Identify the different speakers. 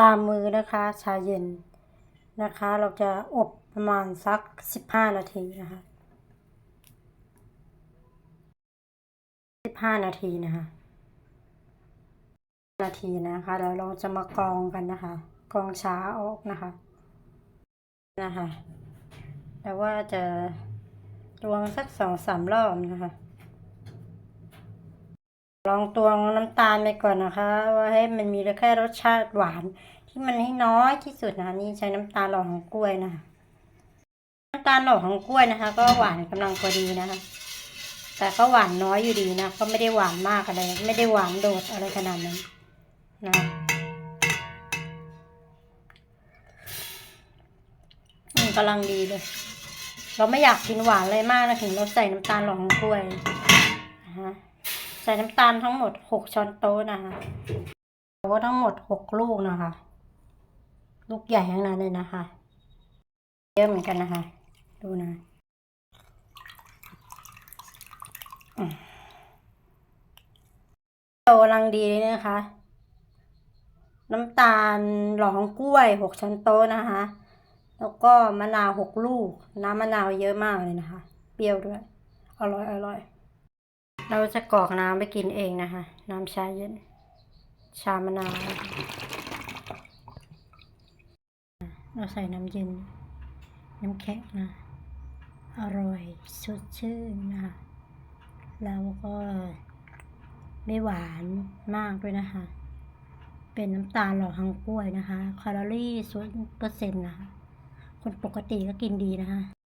Speaker 1: ตามมือนะคะชาเย็นนะคะ เราจะอบประมาณสักสิบห้านาทีนะคะสิบห้านาทีนะคะนาทีนะคะเดี๋ยวเราจะมากรองกันนะคะกรองช้าออกนะคะนะคะแต่ว่าจะตวงสักสองสามรอบนะคะ ลองตวงน้ำตาลไปก่อนนะคะ ว่าให้มันมีแค่รสชาติหวาน ที่มันให้น้อยที่สุดนะคะนี่ใช้น้ำตาลหล่อของกล้วยนะคะน้ำตาลหล่อของกล้วยนะคะ ก็หวานกำลังพอดีนะคะ แต่ก็หวานน้อยอยู่ดีนะก็ไม่ได้หวานมากอะไร ไม่ได้หวานโดดอะไรขนาดนั้นนะกำลังดีเลย เราไม่อยากกินหวานเลยมากนะถึงเราใส่น้ำตาลหล่อของกล้วยนะคะ ใส่น้ำตาลทั้งหมดหกช้อนโต๊ะนะคะโต๊ะทั้งหมดหกลูกนะคะ ลูกใหญ่ทั้งนั้นเลยนะคะ เยอะเหมือนกันนะคะ ดูนะโตกำลังดีเลยนะคะ น้ำตาลหล่อของกล้วยหกช้อนโต๊ะนะคะ แล้วก็มะนาวหกลูก น้ำมะนาวเยอะมากเลยนะคะ เปรี้ยวด้วย อร่อยอร่อย เราจะกรอกน้ำไปกินเองนะคะ น้ำชาเย็น ชามะนาวเราใส่น้ำเย็น น้ำแข็งนะ อร่อยสดชื่นนะคะแล้วก็ไม่หวานมากด้วยนะคะ เป็นน้ำตาลหล่อทางกล้วยนะคะ แคลอรี่ศูนย์เปอร์เซ็นต์นะคะ คนปกติก็กินดีนะคะ